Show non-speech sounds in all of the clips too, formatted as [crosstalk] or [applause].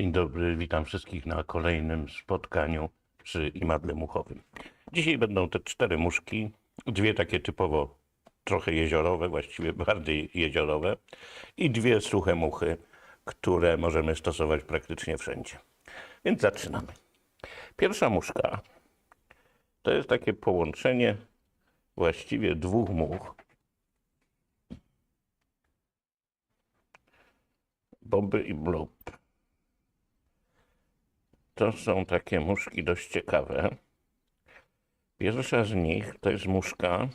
Dzień dobry, witam wszystkich na kolejnym spotkaniu przy imadle muchowym. Dzisiaj będą te cztery muszki, dwie takie typowo trochę jeziorowe, właściwie bardziej jeziorowe i dwie suche muchy, które możemy stosować praktycznie wszędzie. Więc zaczynamy. Pierwsza muszka to jest takie połączenie właściwie dwóch much. Boby i blub. To są takie muszki dość ciekawe. Pierwsza z nich to jest muszka,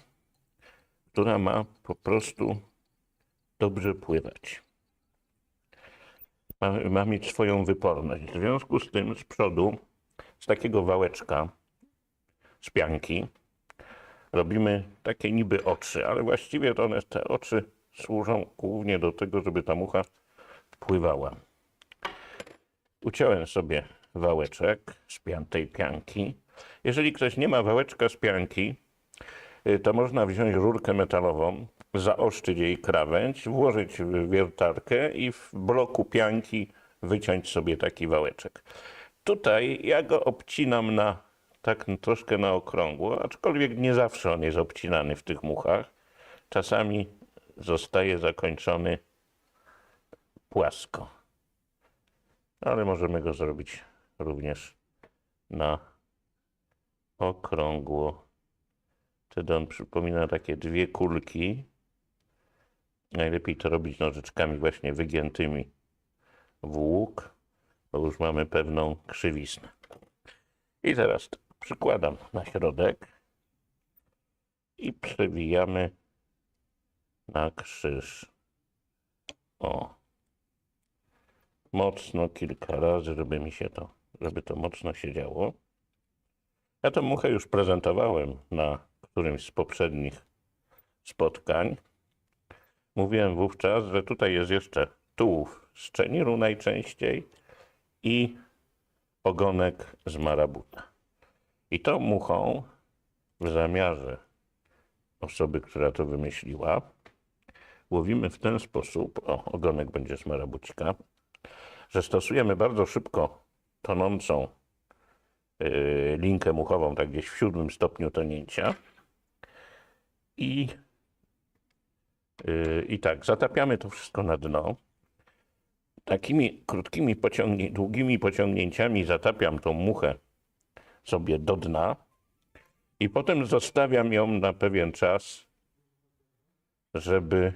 która ma po prostu dobrze pływać. Ma, ma mieć swoją wyporność. W związku z tym z przodu, z takiego wałeczka, z pianki, robimy takie niby oczy, ale właściwie to one, te oczy służą głównie do tego, żeby ta mucha pływała. Uciąłem sobie wałeczek z pian- tej pianki. Jeżeli ktoś nie ma wałeczka z pianki, y, to można wziąć rurkę metalową, zaostrzyć jej krawędź, włożyć wiertarkę i w bloku pianki wyciąć sobie taki wałeczek. Tutaj ja go obcinam na tak troszkę na okrągło, aczkolwiek nie zawsze on jest obcinany w tych muchach. Czasami zostaje zakończony płasko. Ale możemy go zrobić również na okrągło. Wtedy on przypomina takie dwie kulki. Najlepiej to robić nożyczkami właśnie wygiętymi w łuk, bo już mamy pewną krzywiznę. I teraz przykładam na środek i przewijamy na krzyż. O. Mocno kilka razy, żeby mi się to, żeby to mocno się działo. Ja tę muchę już prezentowałem na którymś z poprzednich spotkań. Mówiłem wówczas, że tutaj jest jeszcze tułów z czeniru najczęściej i ogonek z marabuta. I tą muchą w zamiarze osoby, która to wymyśliła, łowimy w ten sposób, o, ogonek będzie z marabucika, że stosujemy bardzo szybko tonącą yy, linkę muchową, tak gdzieś w siódmym stopniu tonięcia. I, yy, I tak, zatapiamy to wszystko na dno. Takimi krótkimi, pociągnie, długimi pociągnięciami zatapiam tą muchę sobie do dna i potem zostawiam ją na pewien czas, żeby,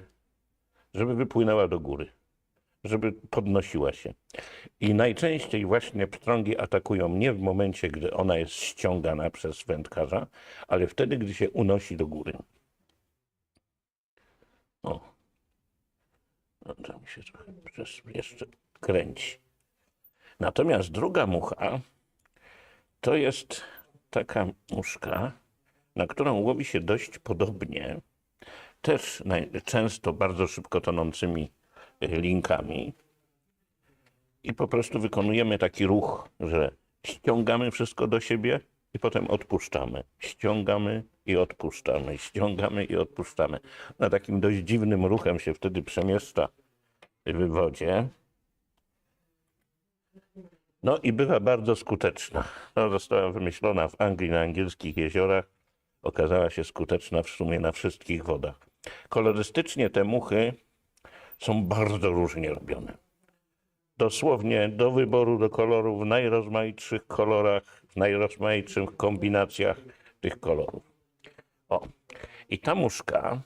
żeby wypłynęła do góry żeby podnosiła się. I najczęściej właśnie pstrągi atakują nie w momencie, gdy ona jest ściągana przez wędkarza, ale wtedy, gdy się unosi do góry. O. To mi się trochę jeszcze kręci. Natomiast druga mucha to jest taka muszka, na którą łowi się dość podobnie, też często bardzo szybko tonącymi linkami i po prostu wykonujemy taki ruch, że ściągamy wszystko do siebie i potem odpuszczamy. Ściągamy i odpuszczamy, ściągamy i odpuszczamy. Na takim dość dziwnym ruchem się wtedy przemieszcza w wodzie. No i bywa bardzo skuteczna. No, została wymyślona w Anglii na angielskich jeziorach. Okazała się skuteczna w sumie na wszystkich wodach. Kolorystycznie te muchy są bardzo różnie robione. Dosłownie do wyboru, do kolorów w najrozmaitszych kolorach, w najrozmaitszych kombinacjach tych kolorów. O, i ta muszka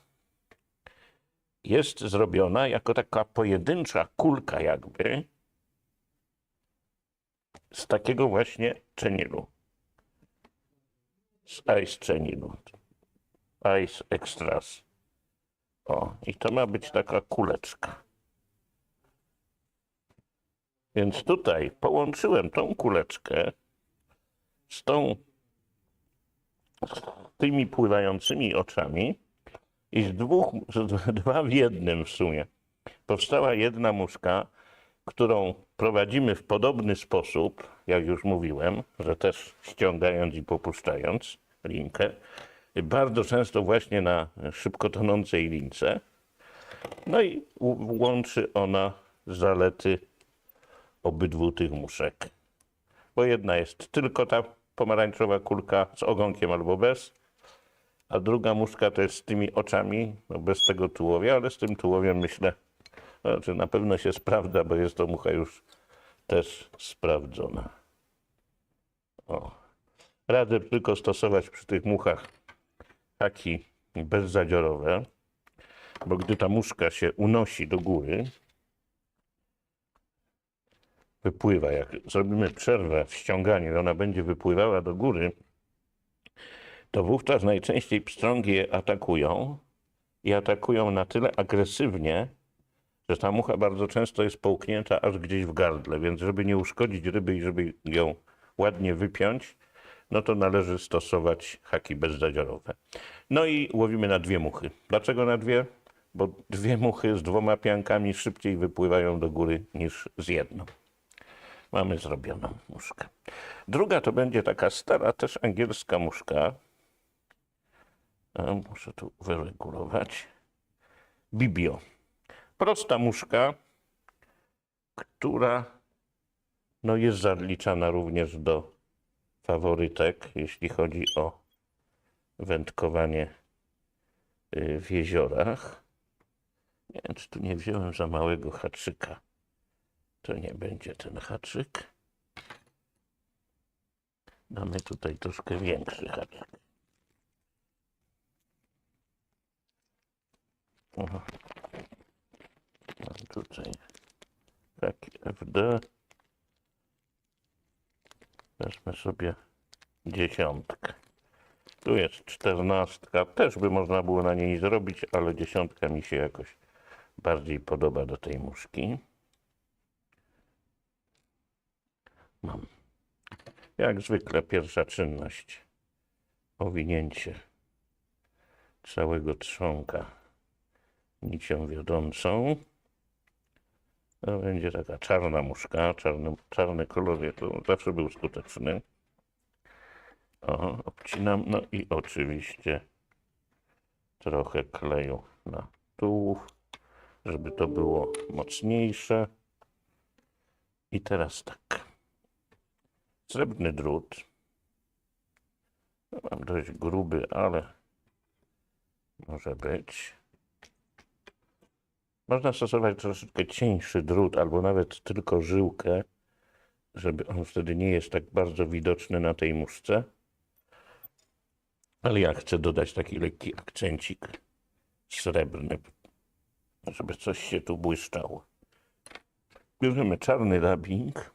jest zrobiona jako taka pojedyncza kulka jakby z takiego właśnie czenilu. Z ice czenilu. Ice extras. O, i to ma być taka kuleczka. Więc tutaj połączyłem tą kuleczkę z tą, z tymi pływającymi oczami i z dwóch, z [laughs] dwa w jednym w sumie. Powstała jedna muszka, którą prowadzimy w podobny sposób, jak już mówiłem, że też ściągając i popuszczając linkę bardzo często właśnie na szybko tonącej lince. No i łączy ona zalety obydwu tych muszek. Bo jedna jest tylko ta pomarańczowa kulka z ogonkiem albo bez, a druga muszka to jest z tymi oczami, no bez tego tułowia, ale z tym tułowiem myślę, znaczy na pewno się sprawdza, bo jest to mucha już też sprawdzona. O. Radzę tylko stosować przy tych muchach haki bezzadziorowe, bo gdy ta muszka się unosi do góry, wypływa, jak zrobimy przerwę w ściąganiu i ona będzie wypływała do góry, to wówczas najczęściej pstrągi je atakują i atakują na tyle agresywnie, że ta mucha bardzo często jest połknięta aż gdzieś w gardle, więc żeby nie uszkodzić ryby i żeby ją ładnie wypiąć, no to należy stosować haki bezzadziorowe. No i łowimy na dwie muchy. Dlaczego na dwie? Bo dwie muchy z dwoma piankami szybciej wypływają do góry niż z jedną. Mamy zrobioną muszkę. Druga to będzie taka stara, też angielska muszka. A, muszę tu wyregulować. Bibio. Prosta muszka, która no jest zaliczana również do faworytek, jeśli chodzi o wędkowanie y, w jeziorach. Nie wiem, czy tu nie wziąłem za małego haczyka. To nie będzie ten haczyk. Damy tutaj troszkę większy haczyk. Mam tutaj taki FD. Wezmę sobie dziesiątkę. Tu jest czternastka. Też by można było na niej zrobić, ale dziesiątka mi się jakoś bardziej podoba do tej muszki. Mam. Jak zwykle pierwsza czynność. Owinięcie całego trzonka nicią wiodącą. To będzie taka czarna muszka, czarny, czarny kolor to zawsze był skuteczny. O, obcinam, no i oczywiście trochę kleju na tułów, żeby to było mocniejsze. I teraz tak. Srebrny drut. No, mam dość gruby, ale może być. Można stosować troszeczkę cieńszy drut, albo nawet tylko żyłkę, żeby on wtedy nie jest tak bardzo widoczny na tej muszce. Ale ja chcę dodać taki lekki akcencik srebrny, żeby coś się tu błyszczało. Bierzemy czarny dubbing.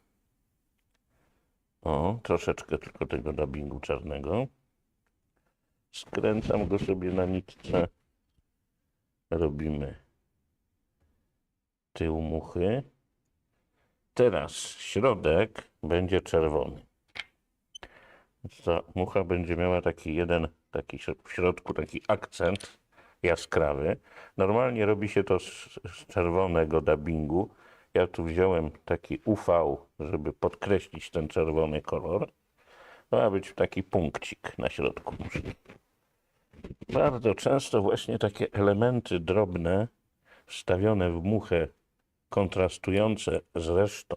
O, troszeczkę tylko tego dubbingu czarnego. Skręcam go sobie na nitce. Robimy tył muchy. Teraz środek będzie czerwony. Ta mucha będzie miała taki jeden, taki w środku taki akcent jaskrawy. Normalnie robi się to z, z czerwonego dubbingu. Ja tu wziąłem taki UV, żeby podkreślić ten czerwony kolor. To ma być taki punkcik na środku muszki. Bardzo często właśnie takie elementy drobne wstawione w muchę kontrastujące z resztą,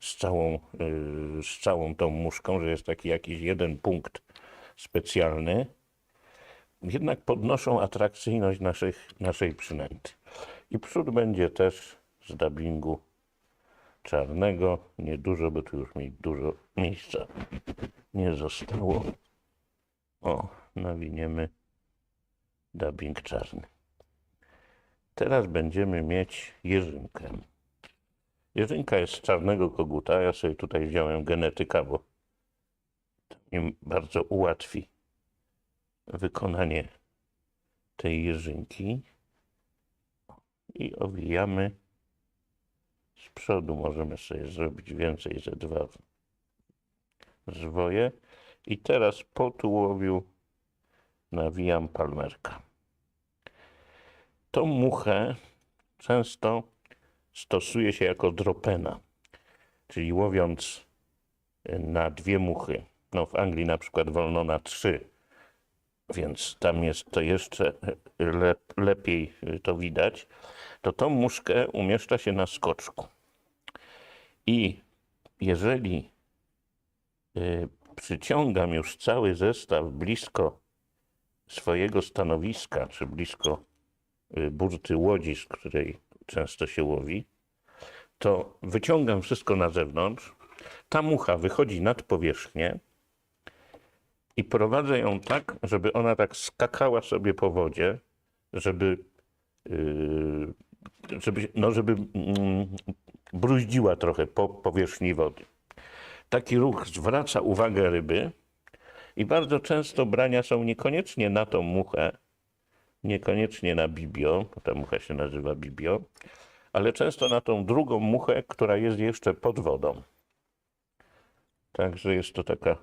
z całą, yy, z całą tą muszką, że jest taki jakiś jeden punkt specjalny, jednak podnoszą atrakcyjność naszych, naszej przynęty. I przód będzie też z dubbingu czarnego, niedużo, bo tu już mi dużo miejsca nie zostało. O, nawiniemy dubbing czarny. Teraz będziemy mieć jeżynkę. Jeżynka jest z czarnego koguta. Ja sobie tutaj wziąłem genetyka, bo to mi bardzo ułatwi wykonanie tej jeżynki. I owijamy z przodu. Możemy sobie zrobić więcej ze dwa zwoje. I teraz po tułowiu nawijam palmerka. Tą muchę często stosuje się jako dropena, czyli łowiąc na dwie muchy. No w Anglii na przykład wolno na trzy, więc tam jest to jeszcze le, lepiej to widać. To tą muszkę umieszcza się na skoczku. I jeżeli y, przyciągam już cały zestaw blisko swojego stanowiska, czy blisko y, burty łodzi, z której często się łowi, to wyciągam wszystko na zewnątrz. Ta mucha wychodzi nad powierzchnię i prowadzę ją tak, żeby ona tak skakała sobie po wodzie, żeby, yy, żeby, no żeby mm, bruździła trochę po powierzchni wody. Taki ruch zwraca uwagę ryby i bardzo często brania są niekoniecznie na tą muchę, niekoniecznie na bibio, bo ta mucha się nazywa bibio, ale często na tą drugą muchę, która jest jeszcze pod wodą. Także jest to taka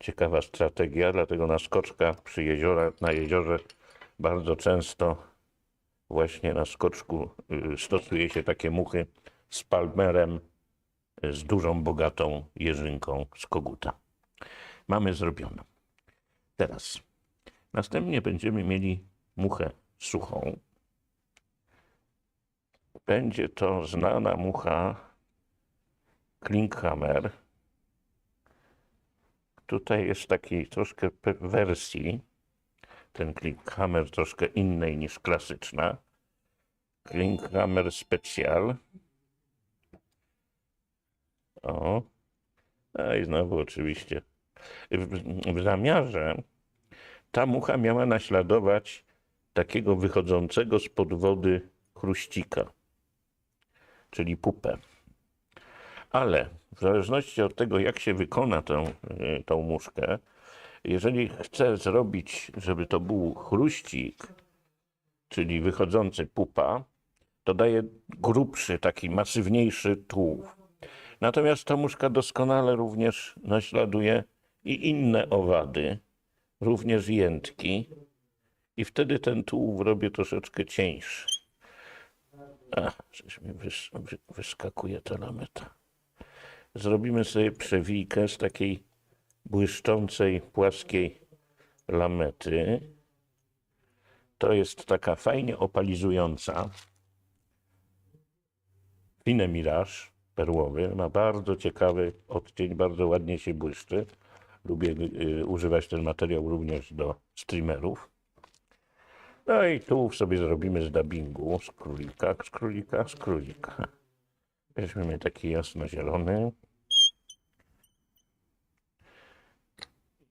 ciekawa strategia, dlatego na skoczka przy jeziora, na jeziorze bardzo często właśnie na skoczku y, stosuje się takie muchy z palmerem, y, z dużą, bogatą jeżynką z koguta. Mamy zrobioną. Teraz następnie będziemy mieli muchę suchą. Będzie to znana mucha Klinkhammer. Tutaj jest takiej troszkę wersji. Ten Klinkhammer troszkę innej niż klasyczna. Klinkhammer Special. O. A i znowu oczywiście. W, w zamiarze ta mucha miała naśladować takiego wychodzącego spod wody chruścika, czyli pupę. Ale w zależności od tego, jak się wykona tę, y, tą muszkę, jeżeli chcę zrobić, żeby to był chruścik, czyli wychodzący pupa, to daje grubszy, taki masywniejszy tułów. Natomiast ta muszka doskonale również naśladuje i inne owady, również jętki, i wtedy ten tułów robię troszeczkę cieńszy. A, żeś mi wys, wy, wyskakuje ta lameta. Zrobimy sobie przewijkę z takiej błyszczącej, płaskiej lamety. To jest taka fajnie opalizująca. Fine Mirage perłowy. Ma bardzo ciekawy odcień, bardzo ładnie się błyszczy. Lubię y, używać ten materiał również do streamerów. No i tu sobie zrobimy z dubbingu, z królika, z królika, z królika. Weźmiemy taki jasno-zielony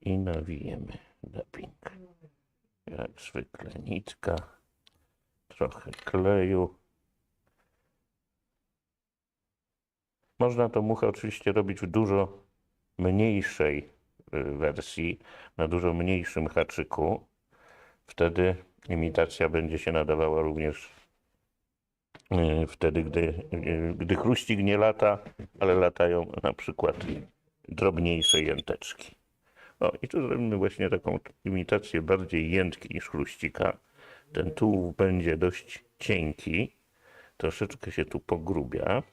i nawijemy dubbing. Jak zwykle nitka, trochę kleju. Można tą muchę oczywiście robić w dużo mniejszej y, wersji, na dużo mniejszym haczyku. Wtedy imitacja będzie się nadawała również y, wtedy, gdy, y, gdy chruścik nie lata, ale latają na przykład drobniejsze jęteczki. O, i tu zrobimy właśnie taką imitację bardziej jętki niż chruścika. Ten tułów będzie dość cienki, troszeczkę się tu pogrubia.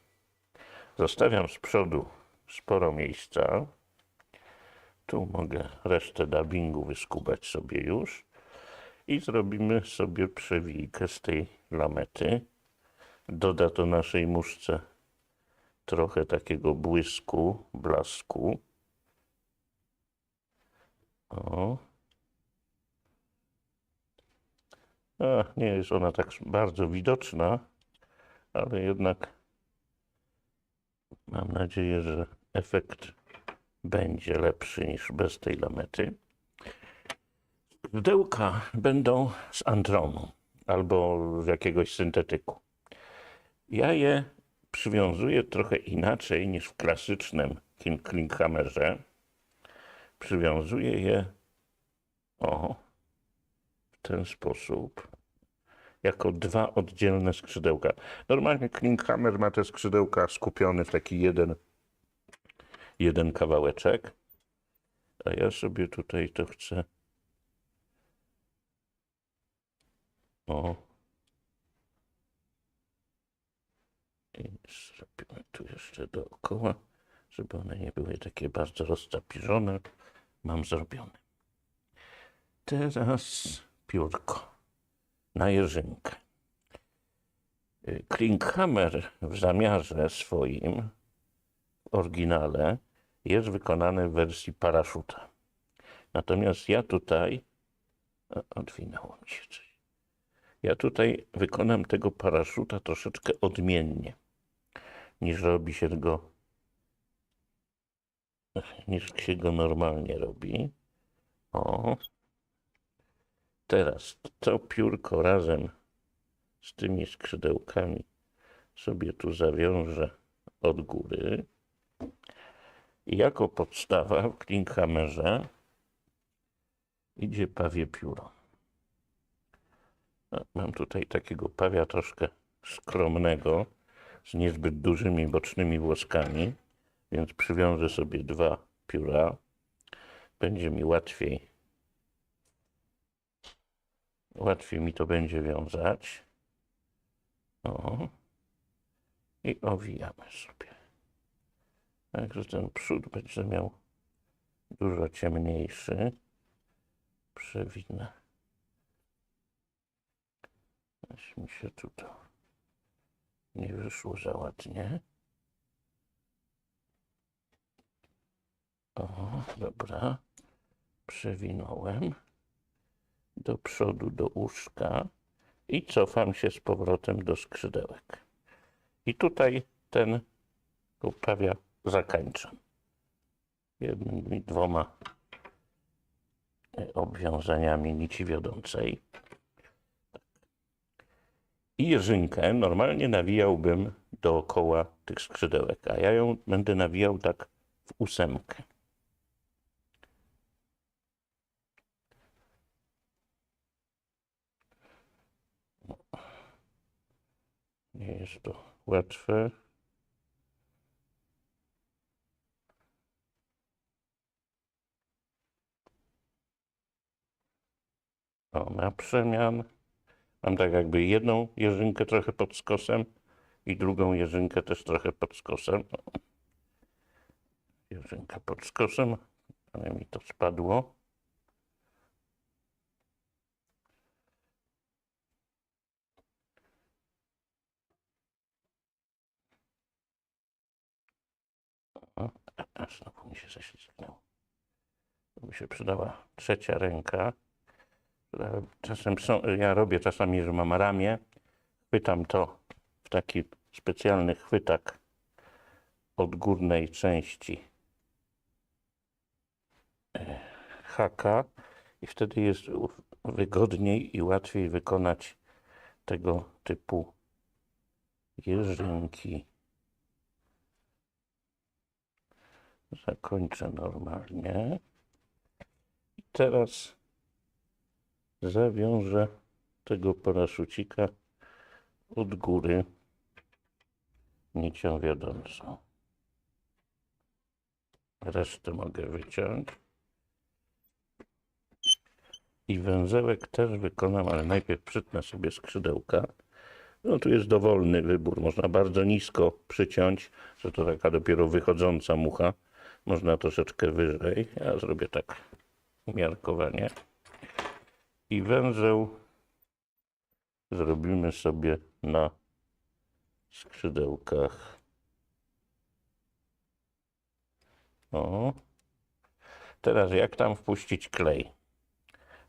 Zostawiam z przodu sporo miejsca. Tu mogę resztę dubbingu wyskubać sobie już. I zrobimy sobie przewijkę z tej lamety. Doda to naszej muszce trochę takiego błysku, blasku. O. A, nie jest ona tak bardzo widoczna, ale jednak mam nadzieję, że efekt będzie lepszy niż bez tej lamety. Pudełka będą z antronu albo z jakiegoś syntetyku. Ja je przywiązuję trochę inaczej niż w klasycznym King Klinkhammerze. Przywiązuję je o w ten sposób jako dwa oddzielne skrzydełka. Normalnie Klinkhammer ma te skrzydełka skupione w taki jeden, jeden kawałeczek, a ja sobie tutaj to chcę O. I zrobimy tu jeszcze dookoła, żeby one nie były takie bardzo roztapiżone. Mam zrobione. Teraz piórko na jeżynkę. Y, Klinkhammer w zamiarze swoim oryginale jest wykonany w wersji paraszuta. Natomiast ja tutaj. Odwinęło się coś. Ja tutaj wykonam tego paraszuta troszeczkę odmiennie niż robi się go niż się go normalnie robi. O. Teraz to piórko razem z tymi skrzydełkami sobie tu zawiążę od góry. I jako podstawa w Klinkhammerze idzie pawie pióro. Mam tutaj takiego pawia troszkę skromnego, z niezbyt dużymi bocznymi włoskami, więc przywiążę sobie dwa pióra. Będzie mi łatwiej. Łatwiej mi to będzie wiązać. O. I owijamy sobie. Także ten przód będzie miał dużo ciemniejszy. Przewinę. Aż mi się tu to nie wyszło za ładnie. O, dobra. Przewinąłem do przodu, do uszka i cofam się z powrotem do skrzydełek. I tutaj ten uprawia zakańczam. Jednymi dwoma e, obwiązaniami nici wiodącej. I jeżynkę normalnie nawijałbym dookoła tych skrzydełek, a ja ją będę nawijał tak w ósemkę. Nie jest to łatwe. O, na przemian. Mam tak jakby jedną jeżynkę trochę pod skosem i drugą jeżynkę też trochę pod skosem. Jeżynka pod skosem, ale mi to spadło. Znowu mi się zaślizgnęło. To by się przydała trzecia ręka. Czasem są, ja robię czasami, że mam ramię, chwytam to w taki specjalny chwytak od górnej części e, haka i wtedy jest wygodniej i łatwiej wykonać tego typu jeżynki. Zakończę normalnie. I teraz zawiążę tego paraszucika od góry nicią wiodącą. Resztę mogę wyciąć. I węzełek też wykonam, ale najpierw przytnę sobie skrzydełka. No tu jest dowolny wybór. Można bardzo nisko przyciąć, że to taka dopiero wychodząca mucha. Można troszeczkę wyżej. Ja zrobię tak umiarkowanie. I węzeł zrobimy sobie na skrzydełkach. O. Teraz jak tam wpuścić klej?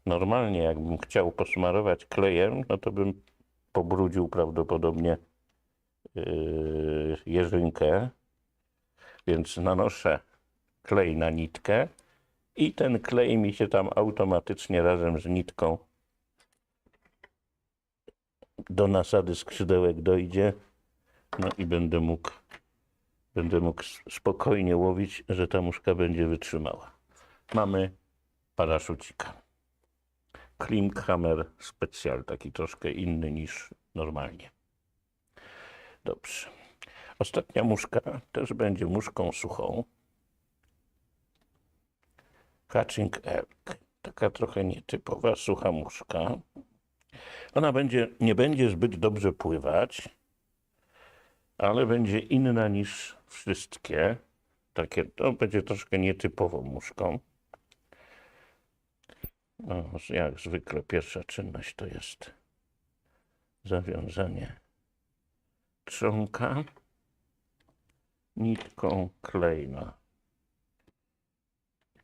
Normalnie jakbym chciał posmarować klejem, no to bym pobrudził prawdopodobnie yy, jeżynkę, więc nanoszę klej na nitkę i ten klej mi się tam automatycznie razem z nitką do nasady skrzydełek dojdzie. No i będę mógł, będę mógł spokojnie łowić, że ta muszka będzie wytrzymała. Mamy paraszucika. Klinkhammer Special, taki troszkę inny niż normalnie. Dobrze. Ostatnia muszka też będzie muszką suchą. Catching Elk. Taka trochę nietypowa, sucha muszka. Ona będzie, nie będzie zbyt dobrze pływać, ale będzie inna niż wszystkie. Takie, to będzie troszkę nietypową muszką. No, jak zwykle pierwsza czynność to jest zawiązanie trzonka. nitką klejna.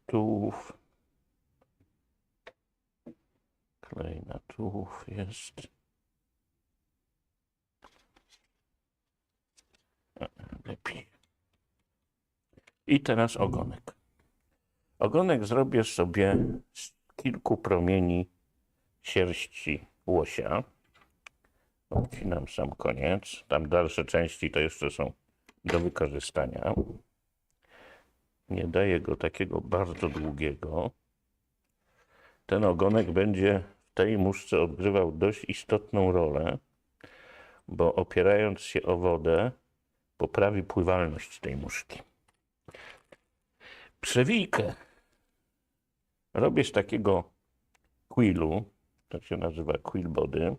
Tułów. Klejna tułów jest. Lepiej. I teraz ogonek. Ogonek zrobię sobie z kilku promieni sierści łosia. Obcinam sam koniec. Tam dalsze części to jeszcze są do wykorzystania. Nie daję go takiego bardzo długiego. Ten ogonek będzie w tej muszce odgrywał dość istotną rolę, bo opierając się o wodę, poprawi pływalność tej muszki. Przewijkę robię z takiego quillu, tak się nazywa quill body.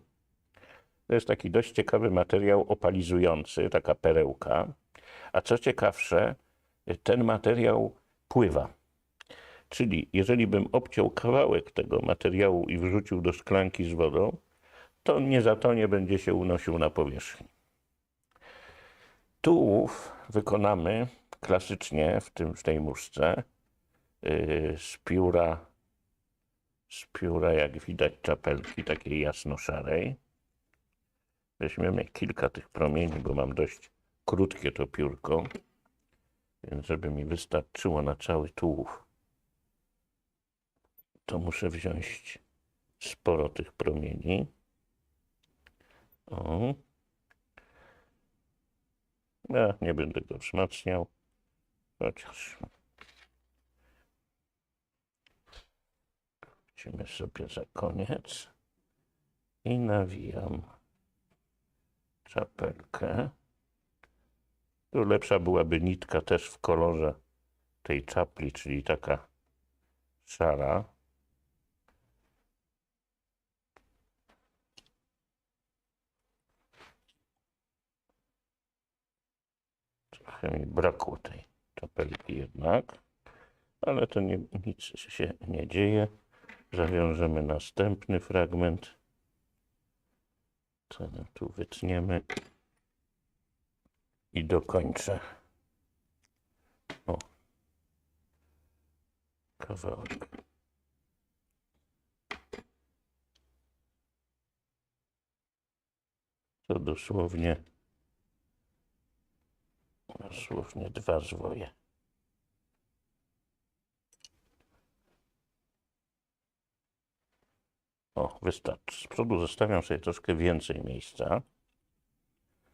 To jest taki dość ciekawy materiał opalizujący, taka perełka. A co ciekawsze, ten materiał pływa. Czyli jeżeli bym obciął kawałek tego materiału i wrzucił do szklanki z wodą, to nie zatonie, będzie się unosił na powierzchni. Tułów wykonamy klasycznie w, tym, w tej muszce yy, z pióra, z pióra, jak widać, czapelki takiej jasno-szarej. Weźmiemy kilka tych promieni, bo mam dość krótkie to piórko, więc żeby mi wystarczyło na cały tułów, to muszę wziąć sporo tych promieni. O. Ja nie będę go wzmacniał, chociaż Wrócimy sobie za koniec i nawijam czapelkę. Tu lepsza byłaby nitka też w kolorze tej czapli, czyli taka szara. Trochę mi brakło tej czapelki jednak, ale to nie, nic się nie dzieje. Zawiążemy następny fragment. Ten tu wytniemy i dokończę. O. Kawałek. To dosłownie dosłownie dwa zwoje. O, wystarczy. Z przodu zostawiam sobie troszkę więcej miejsca.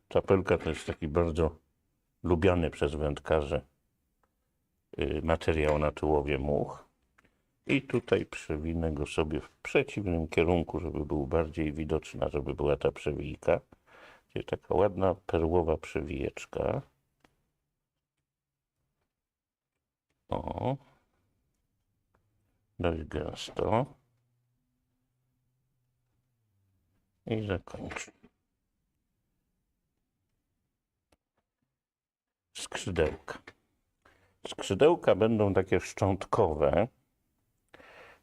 Czapelka to jest taki bardzo lubiany przez wędkarzy y, materiał na tułowie much. I tutaj przewinę go sobie w przeciwnym kierunku, żeby był bardziej widoczna, żeby była ta przewijka. Czyli taka ładna perłowa przewijeczka. O. Dość gęsto. I zakończę. Skrzydełka. Skrzydełka będą takie szczątkowe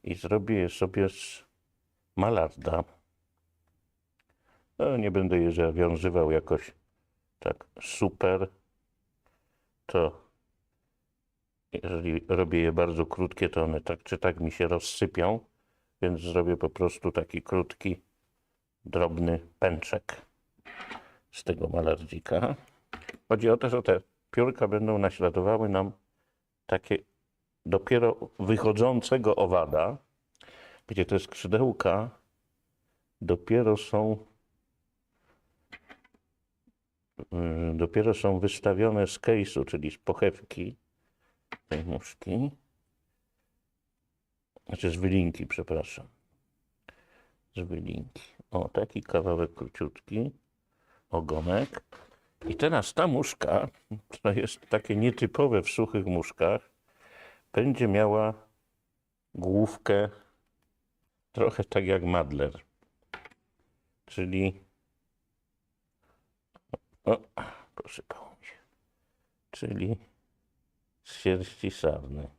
i zrobię je sobie z malarda. No, nie będę je zawiązywał jakoś tak super. To jeżeli robię je bardzo krótkie, to one tak czy tak mi się rozsypią, więc zrobię po prostu taki krótki drobny pęczek z tego malardzika. Chodzi o to, że te piórka będą naśladowały nam takie dopiero wychodzącego owada, gdzie te skrzydełka dopiero są yy, dopiero są wystawione z case'u, czyli z pochewki tej muszki. Znaczy z wylinki, przepraszam. Z wylinki. O, taki kawałek króciutki, ogonek. I teraz ta muszka, która jest takie nietypowe w suchych muszkach, będzie miała główkę trochę tak jak madler. Czyli o, posypało mi się. Czyli z sierści sarny.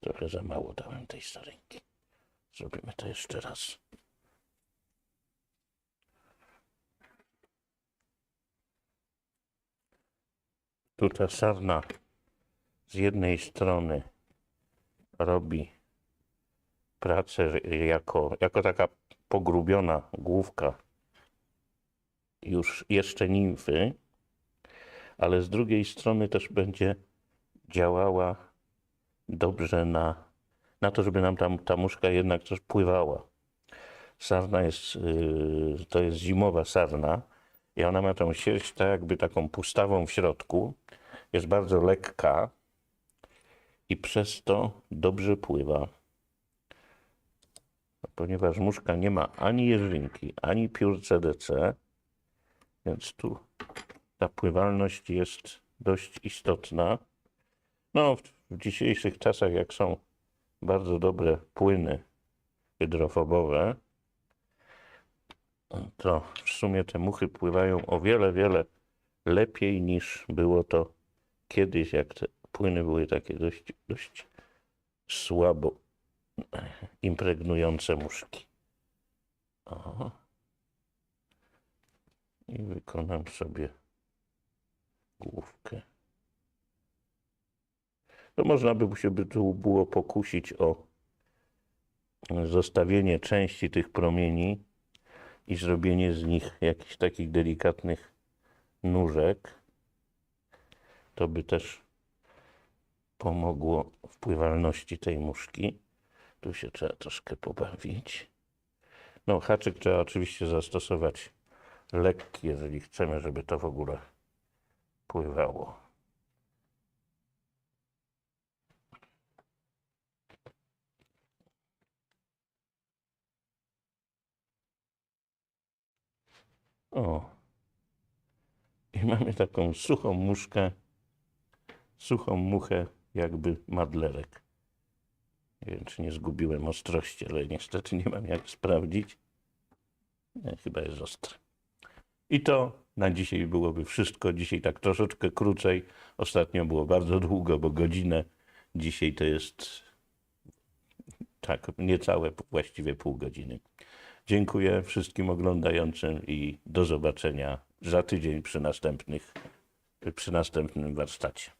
Trochę za mało dałem tej sarenki. Zrobimy to jeszcze raz. Tu ta sarna z jednej strony robi pracę jako, jako taka pogrubiona główka już jeszcze nimfy, ale z drugiej strony też będzie działała dobrze na, na to, żeby nam tam ta muszka jednak też pływała. Sarna jest, yy, to jest zimowa sarna i ona ma tą sierść tak jakby taką pustawą w środku. Jest bardzo lekka i przez to dobrze pływa. Ponieważ muszka nie ma ani jeżynki, ani piór CDC, więc tu ta pływalność jest dość istotna. No, w dzisiejszych czasach, jak są bardzo dobre płyny hydrofobowe, to w sumie te muchy pływają o wiele, wiele lepiej niż było to kiedyś, jak te płyny były takie dość, dość słabo impregnujące muszki. O. I wykonam sobie główkę. To można by się by tu było pokusić o zostawienie części tych promieni i zrobienie z nich jakichś takich delikatnych nóżek. To by też pomogło w pływalności tej muszki. Tu się trzeba troszkę pobawić. No, haczyk trzeba oczywiście zastosować lekki, jeżeli chcemy, żeby to w ogóle pływało. O. I mamy taką suchą muszkę, suchą muchę, jakby madlerek. Nie wiem, czy nie zgubiłem ostrości, ale niestety nie mam jak sprawdzić. Nie, chyba jest ostre. I to na dzisiaj byłoby wszystko. Dzisiaj tak troszeczkę krócej. Ostatnio było bardzo długo, bo godzinę. Dzisiaj to jest tak, niecałe właściwie pół godziny. Dziękuję wszystkim oglądającym i do zobaczenia za tydzień przy następnych, przy następnym warsztacie.